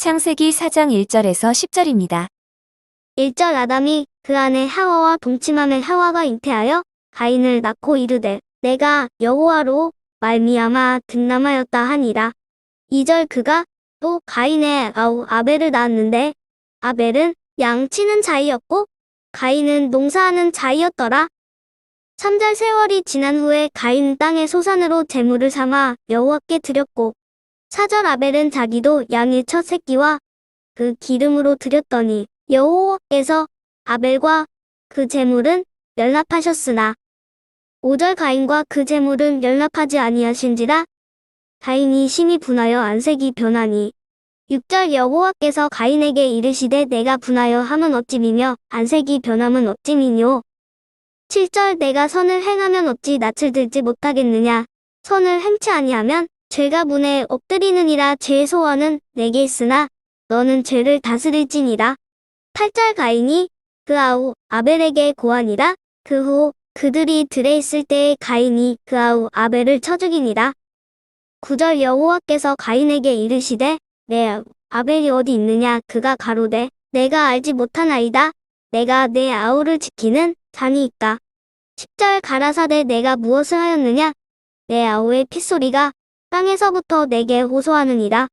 창세기 4장 1절에서 10절입니다. 1절 아담이 그 안에 하와와 동침함에 하와가 잉태하여 가인을 낳고 이르되 내가 여호와로 말미암아 득남하였다 하니라. 2절 그가 또 가인의 아우 아벨을 낳았는데 아벨은 양치는 자이였고 가인은 농사하는 자이였더라. 3절 세월이 지난 후에 가인 땅의 소산으로 제물을 삼아 여호와께 드렸고 4절 아벨은 자기도 양의 첫 새끼와 그 기름으로 드렸더니 여호와께서 아벨과 그 제물은 연락하셨으나 5절 가인과 그 제물은 연락하지 아니하신지라 가인이 심히 분하여 안색이 변하니 6절 여호와께서 가인에게 이르시되 내가 분하여 함은 어찌미며 안색이 변함은 어찌미뇨? 7절 내가 선을 행하면 어찌 낯을 들지 못하겠느냐? 선을 행치 아니하면 죄가 문에 엎드리느니라 죄의 소원은 내게 있으나 너는 죄를 다스릴지니라. 8절 가인이 그 아우 아벨에게 고하니라. 그 후 그들이 들에 있을 때에 가인이 그 아우 아벨을 쳐 죽이니라. 9절 여호와께서 가인에게 이르시되 내 아우 아벨이 어디 있느냐? 그가 가로되 내가 알지 못하나이다. 내가 내 아우를 지키는 자니이까 10절 가라사대 내가 무엇을 하였느냐? 내 아우의 핏소리가 땅에서부터 내게 호소하느니라